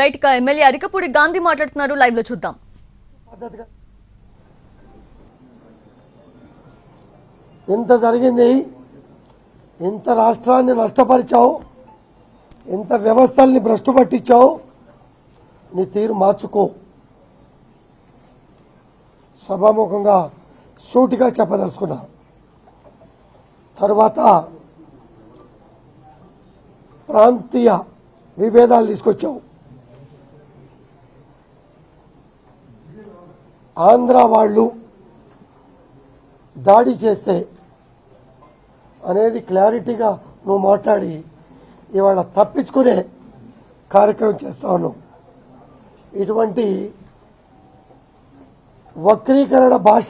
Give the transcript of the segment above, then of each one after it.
Right MLA Arikapudi Gandhi మాట్లాడుతున్నారు. లైవ్లో చూద్దాం. ఎంత ఇంత జరిగింది? ఇంత రాష్ట్రాన్ని నష్టపరిచావు? ఇంత వ్యవస్థల్ని భ్రష్టు పట్టించావు? నీ తీరు మార్చుకో. సభాముఖంగా సూటిగా చెప్పదలుచుకున్నా. తర్వాత ప్రాంతీయ విభేదాలు తీసుకొచ్చావు. ఆంధ్ర వాళ్ళు దాడి చేస్తే అనేది క్లారిటీగా నువ్వు మాట్లాడి ఇవాళ తప్పించుకునే కార్యక్రమం చేస్తాను ఇటువంటి వక్రీకరణ భాష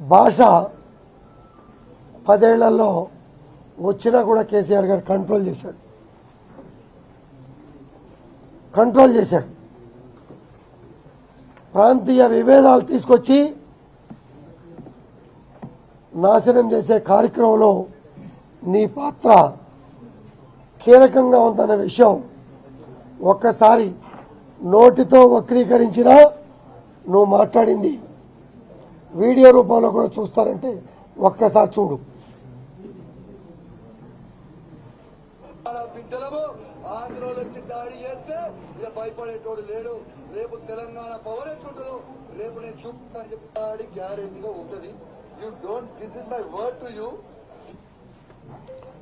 భాష పదేళ్ళలో వచ్చినా కూడా కేసీఆర్ గారు కంట్రోల్ చేశాడు. కంట్రోల్ చేశాడు. ప్రాంతీయ విభేదాలు తీసుకొచ్చి నాశనం చేసే కార్యక్రమంలో నీ పాత్ర కీలకంగా ఉందన్న విషయం ఒక్కసారి నోటితో వక్రీకరించినా నువ్వు మాట్లాడింది వీడియో రూపంలో కూడా చూస్తారంటే ఒక్కసారి చూడు. బిడ్డలము ఆంధ్రలో వచ్చి దాడి చేస్తే ఇక భయపడేటోడు లేడు. రేపు తెలంగాణ పవర్ ఎట్లుంటుందో రేపు నేను చూపుతాను చెప్పి గ్యారెంటీగా ఉంటది. You don't this is my word to you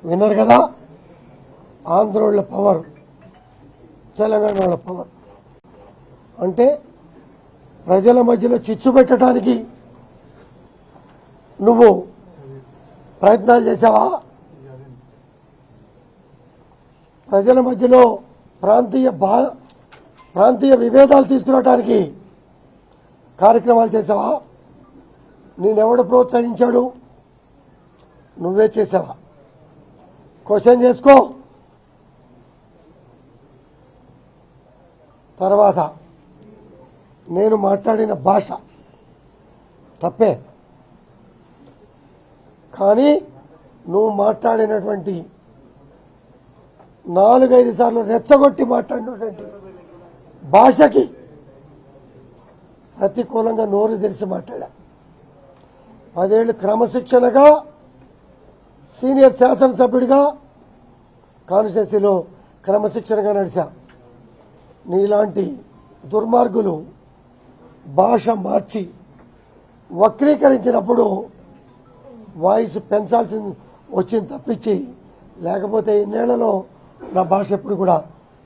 విన్నారు కదా? ఆంధ్రోళ్ళ పవర్ తెలంగాణ వాళ్ళ పవర్. అంటే ప్రజల మధ్యలో చిచ్చు పెట్టడానికి నువ్వు ప్రయత్నాలు చేసావా ప్రజల మధ్యలో ప్రాంతీయ బా ప్రాంతీయ విభేదాలు తీసుకురావడానికి కార్యక్రమాలు చేసావా? నేనెవడు ప్రోత్సహించాడు? నువ్వే చేసావా? క్వశ్చన్ చేసుకో. తర్వాత నేను మాట్లాడిన భాష తప్పే. కానీ నువ్వు మాట్లాడినటువంటి నాలుగైదు సార్లు రెచ్చగొట్టి మాట్లాడినటువంటి భాషకి ప్రతికూలంగా నోరు తెరిచి మాట్లాడా. పదేళ్ళు క్రమశిక్షణగా సీనియర్ శాసనసభ్యుడిగా కాన్స్టిట్యూన్సీలో క్రమశిక్షణగా నడిచా నీలాంటి దుర్మార్గులు భాష మార్చి వక్రీకరించినప్పుడు వాయిస్ పెంచాల్సి వచ్చింది తప్పించి లేకపోతే ఇన్నేళ్ళలో నా భాష ఎప్పుడు కూడా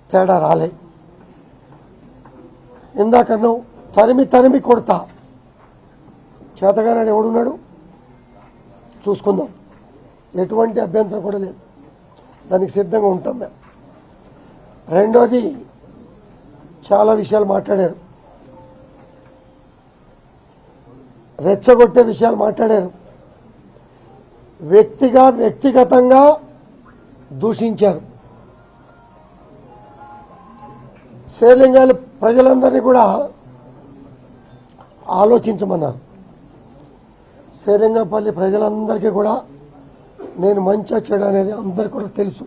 తేడా రాలే. ఇందాక నువ్వు తరిమి తరిమి కొడతా. చేతగానే ఎవడున్నాడు? చూసుకుందాం. ఎటువంటి అభ్యంతరం కూడా లేదు. దానికి సిద్ధంగా ఉంటాం మేము. రెండోది చాలా విషయాలు మాట్లాడారు. రెచ్చగొట్టే విషయాలు మాట్లాడారు. వ్యక్తిగా వ్యక్తిగతంగా దూషించారు. శ్రీలింగాలు ప్రజలందరినీ కూడా ఆలోచించమన్నారు. శ్రీరంగంపల్లి ప్రజలందరికీ కూడా నేను మంచిగా చెడు అనేది అందరికి కూడా తెలుసు.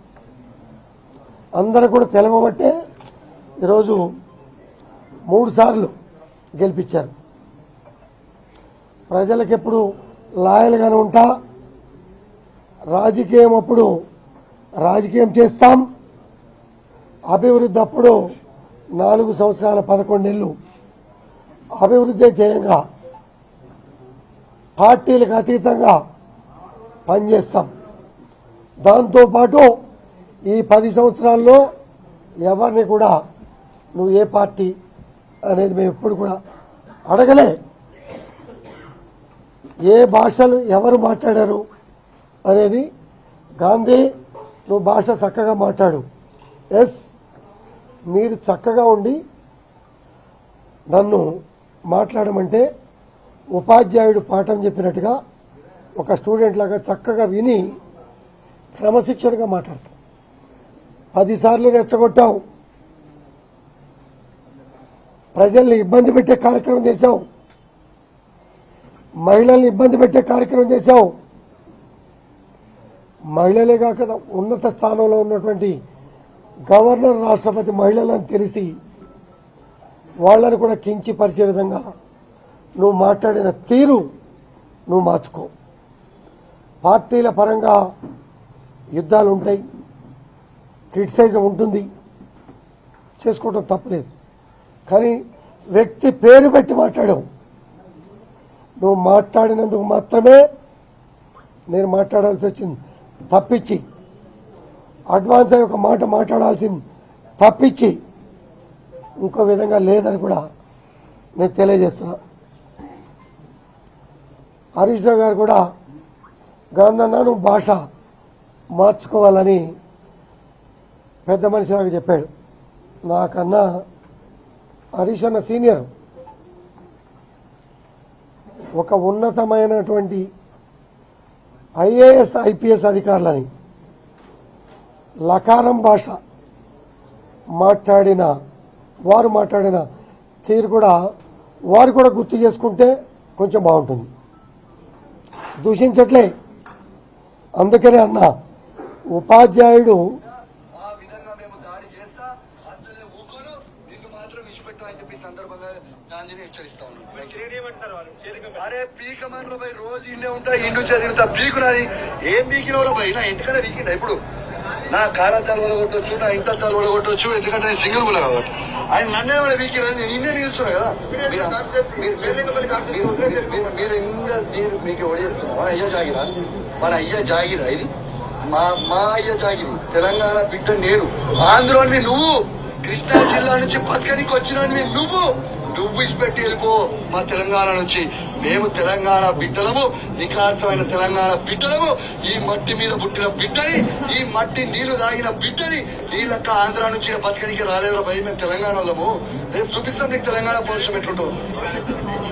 అందరూ కూడా తెలవబట్టే ఈరోజు మూడు సార్లు గెలిపించారు. ప్రజలకు ఎప్పుడు లాయల్గానే ఉంటా రాజకీయం అప్పుడు రాజకీయం చేస్తాం అభివృద్ధి అప్పుడు నాలుగు సంవత్సరాల పదకొండేళ్ళు అభివృద్ధి చేయంగా పార్టీలకు అతీతంగా పనిచేస్తాం. దాంతోపాటు ఈ పది సంవత్సరాల్లో ఎవరిని కూడా నువ్వు ఏ పార్టీ అనేది మేము ఎప్పుడు కూడా అడగలే. ఏ భాషలు ఎవరు మాట్లాడారు అనేది గాంధీ నువ్వు భాష చక్కగా మాట్లాడు. ఎస్ మీరు చక్కగా ఉండి నన్ను మాట్లాడమంటే ఉపాధ్యాయుడు పాఠం చెప్పినట్టుగా ఒక స్టూడెంట్ లాగా చక్కగా విని క్రమశిక్షణగా మాట్లాడతాం. పదిసార్లు రెచ్చగొట్టావు. ప్రజల్ని ఇబ్బంది పెట్టే కార్యక్రమం చేశావు. మహిళల్ని ఇబ్బంది పెట్టే కార్యక్రమం చేశావు. మహిళలే కాక ఉన్నత స్థానంలో ఉన్నటువంటి గవర్నర్ రాష్ట్రపతి మహిళలను తెలిసి వాళ్ళని కూడా కించిపరిచే విధంగా నువ్వు మాట్లాడిన తీరు నువ్వు మార్చుకో. పార్టీల పరంగా యుద్ధాలు ఉంటాయి క్రిటిసైజం ఉంటుంది చేసుకోవటం తప్పలేదు. కానీ వ్యక్తి పేరు పెట్టి మాట్లాడావు. నువ్వు మాట్లాడినందుకు మాత్రమే నేను మాట్లాడాల్సి వచ్చింది. తప్పించి అడ్వాన్స్ అయ్యి ఒక మాట మాట్లాడాల్సింది. తప్పించి ఇంకో విధంగా లేదని కూడా నేను తెలియజేస్తున్నా. హరీష్ రావు గారు కూడా గాంధన్న నువ్వు భాష మార్చుకోవాలని పెద్ద మనిషి నాకు చెప్పాడు. నాకన్నా హరీష్ అన్న సీనియర్. ఒక ఉన్నతమైనటువంటి ఐఏఎస్ ఐపీఎస్ అధికారులని లకారం భాష మాట్లాడిన వారు మాట్లాడిన తీరు కూడా వారు కూడా గుర్తు చేసుకుంటే కొంచెం బాగుంటుంది. దూషించట్లే. అందుకనే అన్న ఉపాధ్యాయుడు అరే పీక మనలో రోజు ఇండే ఉంటా ఇండు చదివితా పీకు నాది. ఏం పీకినవరో పోయి నా ఇంటికనే పీకిందా ఇప్పుడు? నా కారంతాలు వదగొట్టొచ్చు నా ఇంత తాలు వదగొట్టొచ్చు ఎందుకంటే నేను సింగిల్ గుల కాబట్టి. ఆయన నన్నే కూడా పీకిన నేను నిన్నే నిలుస్తున్నా కదా. మీరు- ఇంకా మీరు మీకు మన అయ్య జాగిరా. మన అయ్య జాగిరా ఇది. మా మా అయ్య జాగిరి. తెలంగాణ బిడ్డ నేను. ఆంధ్రోని నువ్వు కృష్ణా జిల్లా నుంచి బతకనికి వచ్చినవి నువ్వు. నువ్వు ఇచ్చిపెట్టి వెళ్ళిపో మా తెలంగాణ నుంచి. మేము తెలంగాణ బిడ్డలము నిఖార్సమైన తెలంగాణ బిడ్డలము ఈ మట్టి మీద పుట్టిన బిడ్డని ఈ మట్టి నీళ్ళు తాగిన బిడ్డని నీ లెక్క ఆంధ్ర నుంచి బతకనికి రాలేదు భయ మేము తెలంగాణ వాళ్ళము. రేపు చూపిస్తాం నీకు తెలంగాణ పౌరుషం ఎట్లుంటో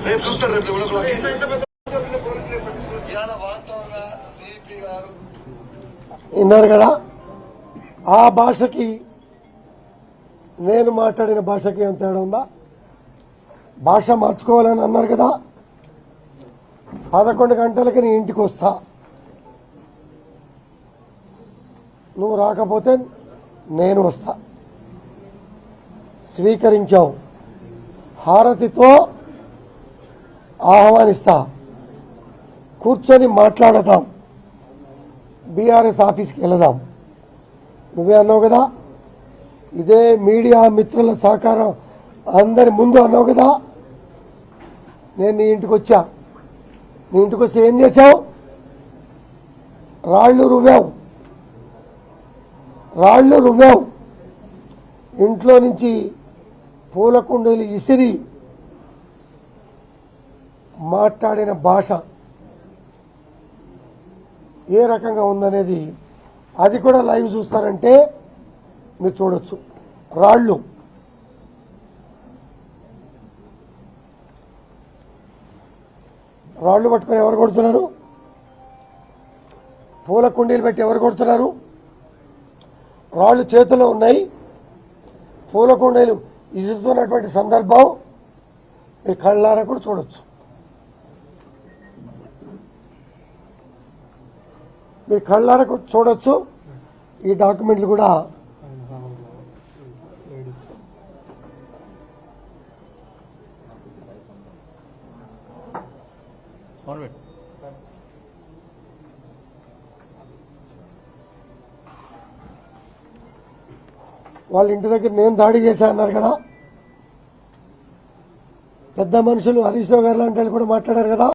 రేపు చూస్తారు రేపు విన్నారు కదా? ఆ భాషకి నేను మాట్లాడిన భాషకి ఏం తేడా ఉందా? భాష మార్చుకోవాలని అన్నారు కదా? పదకొండు గంటలకి నీ ఇంటికి వస్తా. నువ్వు రాకపోతే నేను వస్తా. స్వీకరించావు. హారతితో ఆహ్వానిస్తా. కూర్చొని మాట్లాడదాం. బీఆర్ఎస్ ఆఫీస్కి వెళదాం. నువ్వే అన్నావు కదా? ఇదే మీడియా మిత్రుల సహకారం అందరి ముందు అన్నావు కదా? నేను నీ ఇంటికి వచ్చా. నీ ఇంటికి వస్తే ఏం చేశావు? రాళ్ళు రువ్వావు. రాళ్ళు రువ్వావు. ఇంట్లో నుంచి పూల కుండీలు ఇసిరి మాట్లాడిన భాష ఏ రకంగా ఉందనేది అది కూడా లైవ్ చూస్తారంటే మీరు చూడొచ్చు. రాళ్ళు. రాళ్ళు పట్టుకొని ఎవరు కొడుతున్నారు? పూల కుండీలు పెట్టి ఎవరు కొడుతున్నారు? రాళ్ళు చేతిలో ఉన్నాయి. పూల కుండీలు ఇసురుతున్నటువంటి సందర్భం మీరు కళ్ళారా కూడా చూడొచ్చు. మీరు కళ్ళారా కూడా చూడొచ్చు. ఈ డాక్యుమెంట్లు కూడా వాళ్ళ ఇంటి దగ్గర నేను దాడి చేశా అన్నారు కదా. పెద్ద మనుషులు హరీష్ రావు గారు లాంటి వాళ్ళు కూడా మాట్లాడారు కదా.